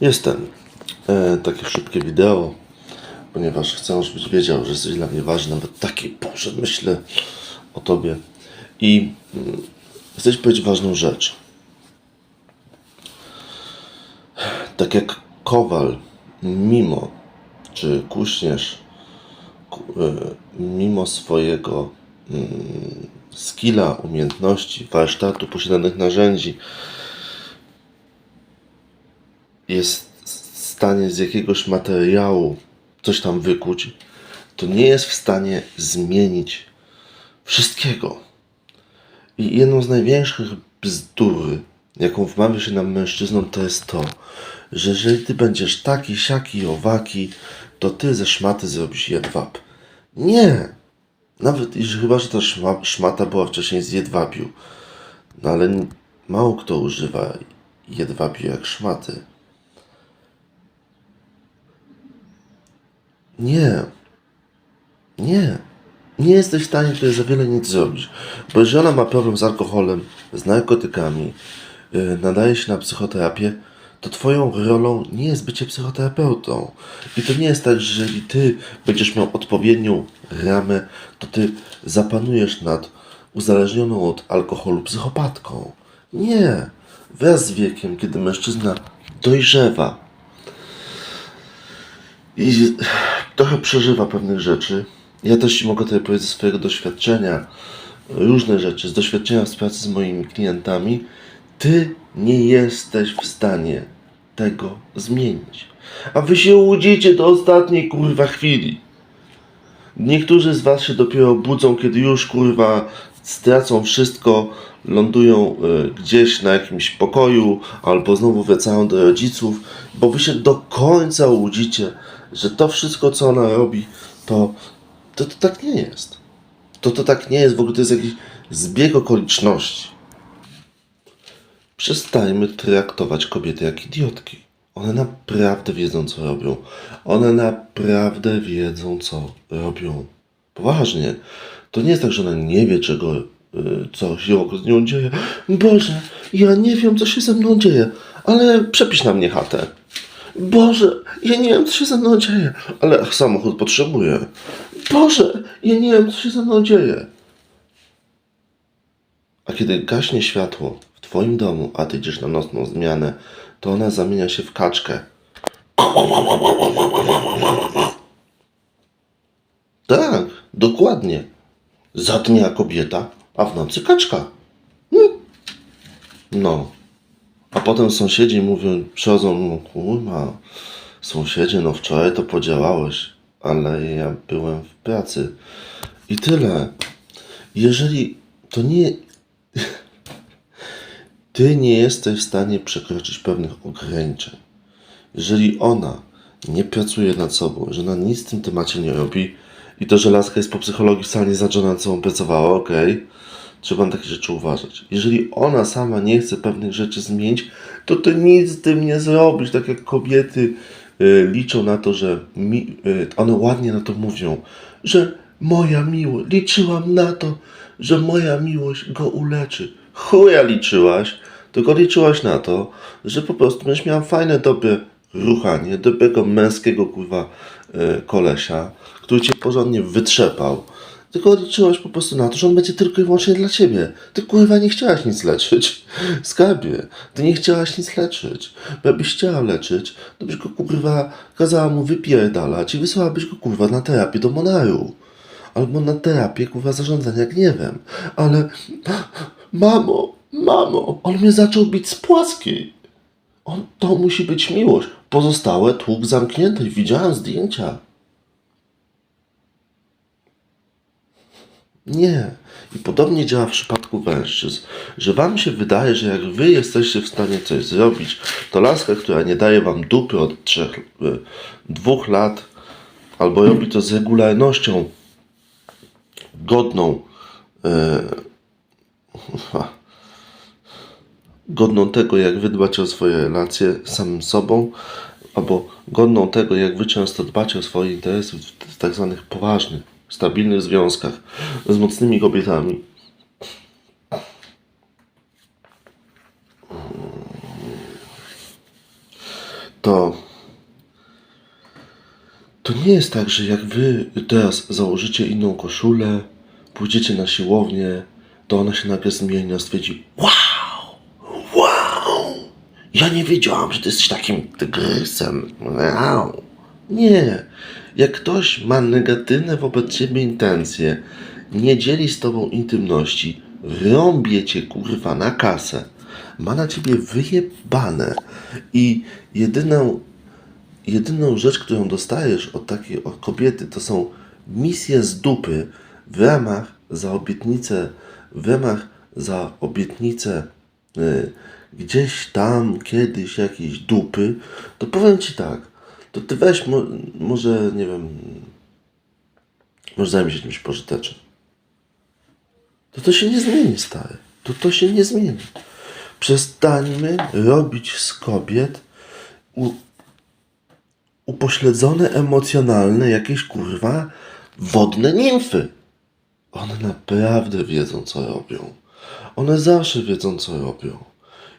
Jestem. E, takie szybkie wideo, ponieważ chcę, żebyś wiedział, że jesteś dla mnie ważny, nawet taki, Boże, myślę o Tobie. I mm, chcę Ci powiedzieć ważną rzecz. Tak jak Kowal, mimo, czy Kuśnierz, ku- e, mimo swojego mm, skilla, umiejętności, warsztatu, posiadanych narzędzi, jest w stanie z jakiegoś materiału coś tam wykuć, to nie jest w stanie zmienić wszystkiego. I jedną z największych bzdur, jaką wmawia się nam mężczyznom, to jest to, że jeżeli ty będziesz taki, siaki, owaki, to ty ze szmaty zrobisz jedwab. Nie! Nawet jeżeli chyba, że ta szma, szmata była wcześniej z jedwabiu. No ale mało kto używa jedwabiu jak szmaty. Nie. Nie. Nie jesteś w stanie tutaj za wiele nic zrobić. Bo jeżeli ona ma problem z alkoholem, z narkotykami, yy, nadaje się na psychoterapię, to twoją rolą nie jest bycie psychoterapeutą. I to nie jest tak, że jeżeli ty będziesz miał odpowiednią ramę, to ty zapanujesz nad uzależnioną od alkoholu psychopatką. Nie. Wraz z wiekiem, kiedy mężczyzna dojrzewa, i trochę przeżywa pewnych rzeczy. Ja też mogę tutaj powiedzieć ze swojego doświadczenia różne rzeczy, z doświadczenia z pracy z moimi klientami. Ty nie jesteś w stanie tego zmienić. A wy się łudzicie do ostatniej kurwa chwili. Niektórzy z was się dopiero budzą, kiedy już kurwa stracą wszystko, lądują y, gdzieś na jakimś pokoju, albo znowu wracają do rodziców, bo wy się do końca łudzicie, że to wszystko, co ona robi, to, to, to tak nie jest. To to tak nie jest, w ogóle to jest jakiś zbieg okoliczności. Przestańmy traktować kobiety jak idiotki. One naprawdę wiedzą, co robią. One naprawdę wiedzą, co robią. Poważnie. To nie jest tak, że ona nie wie, czego, y, co się z nią dzieje. Boże, ja nie wiem, co się ze mną dzieje, ale przepisz na mnie chatę. Boże, ja nie wiem, co się ze mną dzieje, ale samochód potrzebuję. Boże, ja nie wiem, co się ze mną dzieje. A kiedy gaśnie światło w twoim domu, a ty idziesz na nocną zmianę, to ona zamienia się w kaczkę. Tak, dokładnie. Za dnia kobieta, a w nocy kaczka. Hmm. No. A potem sąsiedzi mówią, przychodzą, no kurwa, sąsiedzie, no wczoraj to podziałałeś, ale ja byłem w pracy. I tyle. Jeżeli to nie... Ty nie jesteś w stanie przekroczyć pewnych ograniczeń. Jeżeli ona nie pracuje nad sobą, że ona nic w tym temacie nie robi i to, że laska jest po psychologii wcale nie znaczy, że nad sobą pracowała, okej, trzeba na takie rzeczy uważać. Jeżeli ona sama nie chce pewnych rzeczy zmienić, to ty nic z tym nie zrobisz. Tak jak kobiety y, liczą na to, że mi, y, one ładnie na to mówią, że moja miłość, liczyłam na to, że moja miłość go uleczy. Chuja liczyłaś, tylko liczyłaś na to, że po prostu będziesz miała fajne, dobre ruchanie, dobrego męskiego kurwa y, kolesia, który cię porządnie wytrzepał. Tylko liczyłaś po prostu na to, że on będzie tylko i wyłącznie dla ciebie. Ty kurwa nie chciałaś nic leczyć. Skarbie, ty nie chciałaś nic leczyć. Bo jakbyś chciała leczyć, to byś go kurwa kazała mu wypierdalać i wysłałabyś go kurwa na terapię do Monaru. Albo na terapię kurwa zarządzania gniewem. Ale mamo, mamo, on mnie zaczął bić z płaskiej. On, to musi być miłość. Pozostałe tłuk zamknięty. Widziałem zdjęcia. Nie. I podobnie działa w przypadku mężczyzn, że wam się wydaje, że jak wy jesteście w stanie coś zrobić, to laska, która nie daje wam dupy od trzech, y, dwóch lat, albo robi to z regularnością godną, y, godną tego, jak wy dbacie o swoje relacje z samym sobą, albo godną tego, jak wy często dbacie o swoje interesy w w tak zwanych poważnych, stabilnych związkach z mocnymi kobietami. to to nie jest tak, że jak wy teraz założycie inną koszulę, pójdziecie na siłownię, to ona się nagle zmieni, a stwierdzi wow, wow, ja nie wiedziałam, że ty jesteś takim tygrysem. Wow. Nie. Jak ktoś ma negatywne wobec ciebie intencje, nie dzieli z tobą intymności, rąbie cię kurwa na kasę, ma na ciebie wyjebane. I jedyną jedyną rzecz, którą dostajesz od takiej od kobiety, to są misje z dupy w ramach za obietnicę, w ramach za obietnicę y, gdzieś tam kiedyś jakiejś dupy, to powiem ci tak, to ty weź mo, może, nie wiem, może zajmij się czymś pożytecznym. To to się nie zmieni, stary. To to się nie zmieni. Przestańmy robić z kobiet u, upośledzone emocjonalne jakieś kurwa wodne nimfy. One naprawdę wiedzą, co robią. One zawsze wiedzą, co robią.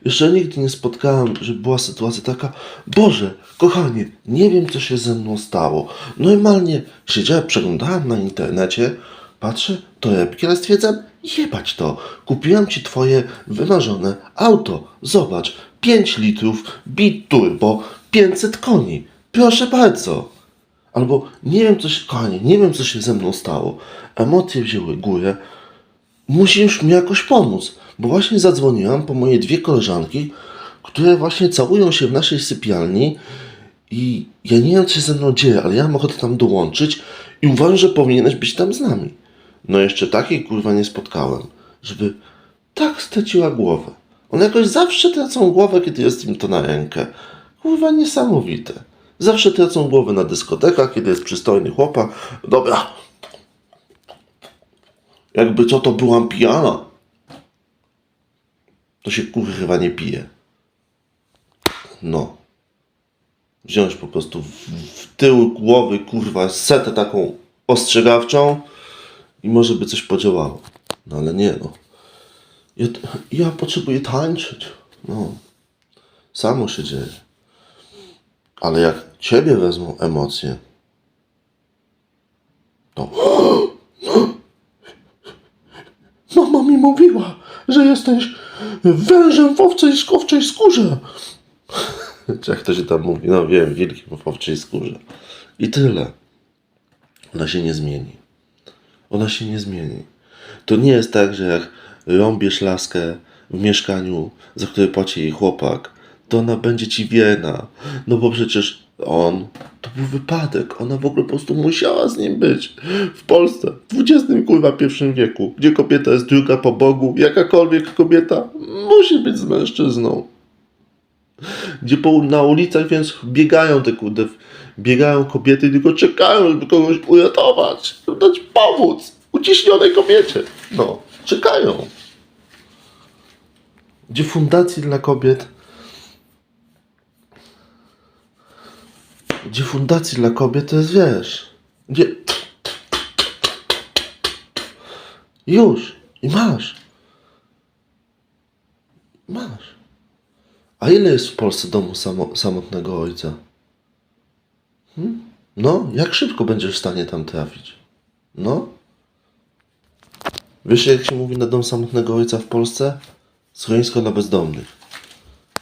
Jeszcze nigdy nie spotkałem, że była sytuacja taka, Boże, kochanie, nie wiem, co się ze mną stało. Normalnie siedziałem, przeglądałem na internecie, patrzę, torebki, ale stwierdzam, jebać to. Kupiłem ci twoje wymarzone auto. Zobacz, 5 litrów, bit turbo, 500 koni. Proszę bardzo. Albo nie wiem, co się, kochanie, nie wiem, co się ze mną stało. Emocje wzięły górę. Musisz mi jakoś pomóc, bo właśnie zadzwoniłam po moje dwie koleżanki, które właśnie całują się w naszej sypialni i ja nie wiem, co się ze mną dzieje, ale ja mam ochotę tam dołączyć i uważam, że powinieneś być tam z nami. No jeszcze takiej kurwa nie spotkałem, żeby tak straciła głowę. One jakoś zawsze tracą głowę, kiedy jest im to na rękę. Kurwa niesamowite. Zawsze tracą głowę na dyskotekach, kiedy jest przystojny chłopak. Dobra. Jakby co to byłam pijana. To się kurwa nie pije. No. Wziąć po prostu w, w tył głowy kurwa setę taką ostrzegawczą i może by coś podziałało. No ale nie no. Ja, ja potrzebuję tańczyć. No. Samo się dzieje. Ale jak ciebie wezmą emocje, to Mama mi mówiła, że jesteś wężem w owczej, w owczej skórze. Jak to się tam mówi? No wiem, wilkiem w owczej skórze. I tyle. Ona się nie zmieni. Ona się nie zmieni. To nie jest tak, że jak rąbiesz laskę w mieszkaniu, za które płaci jej chłopak, to ona będzie ci wierna. No bo przecież on, to był wypadek. Ona w ogóle po prostu musiała z nim być. W Polsce, w XX kurwa pierwszym wieku, gdzie kobieta jest druga po Bogu, jakakolwiek kobieta musi być z mężczyzną. Gdzie po, na ulicach więc biegają te kurde, biegają kobiety i tylko czekają, żeby kogoś uratować, dać pomóc uciśnionej kobiecie. No, czekają. Gdzie fundacji dla kobiet gdzie fundacji dla kobiet to jest, wiesz, gdzie już i masz. Masz. A ile jest w Polsce domu samo, samotnego ojca? Hmm? No, jak szybko będziesz w stanie tam trafić? No. Wiesz, jak się mówi na dom samotnego ojca w Polsce? Schronisko dla bezdomnych.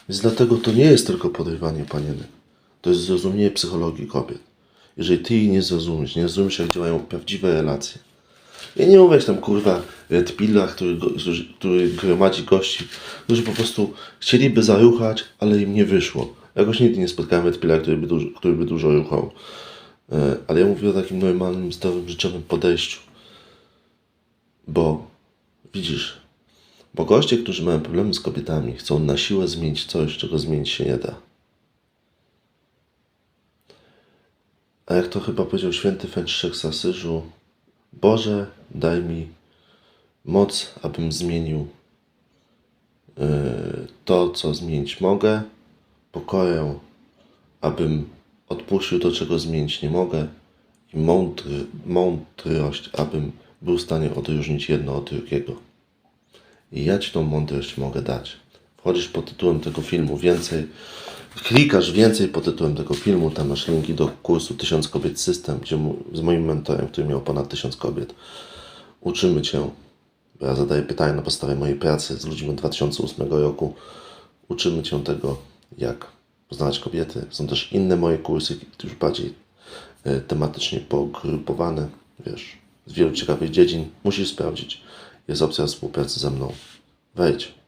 Więc dlatego to nie jest tylko podrywanie panienek. To jest zrozumienie psychologii kobiet. Jeżeli ty jej nie zrozumiesz, nie zrozumiesz, jak działają prawdziwe relacje. Ja nie mówię tam kurwa Red Pilla, który, go- który- który gromadzi gości, którzy po prostu chcieliby zaruchać, ale im nie wyszło. Jakoś nigdy nie spotkałem Red Pilla, który by dużo, który by dużo ruchał. E, Ale ja mówię o takim normalnym, zdrowym, życiowym podejściu. Bo widzisz, bo goście, którzy mają problemy z kobietami, chcą na siłę zmienić coś, czego zmienić się nie da. A jak to chyba powiedział święty Franciszek z Asyżu, Boże, daj mi moc, abym zmienił yy, to, co zmienić mogę, pokoję, abym odpuścił to, czego zmienić nie mogę i mądry, mądrość, abym był w stanie odróżnić jedno od drugiego. I ja Ci tą mądrość mogę dać. Wchodzisz pod tytułem tego filmu więcej, klikasz więcej pod tytułem tego filmu, tam masz linki do kursu 1000 kobiet system, gdzie z moim mentorem, który miał ponad 1000 kobiet, uczymy Cię, ja zadaję pytania na podstawie mojej pracy z ludźmi od 2008 roku, uczymy Cię tego, jak poznawać kobiety. Są też inne moje kursy, już bardziej e, tematycznie pogrupowane, wiesz, z wielu ciekawych dziedzin. Musisz sprawdzić. Jest opcja współpracy ze mną. Wejdź.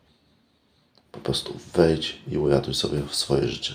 Po prostu wejdź i uratuj sobie swoje życie.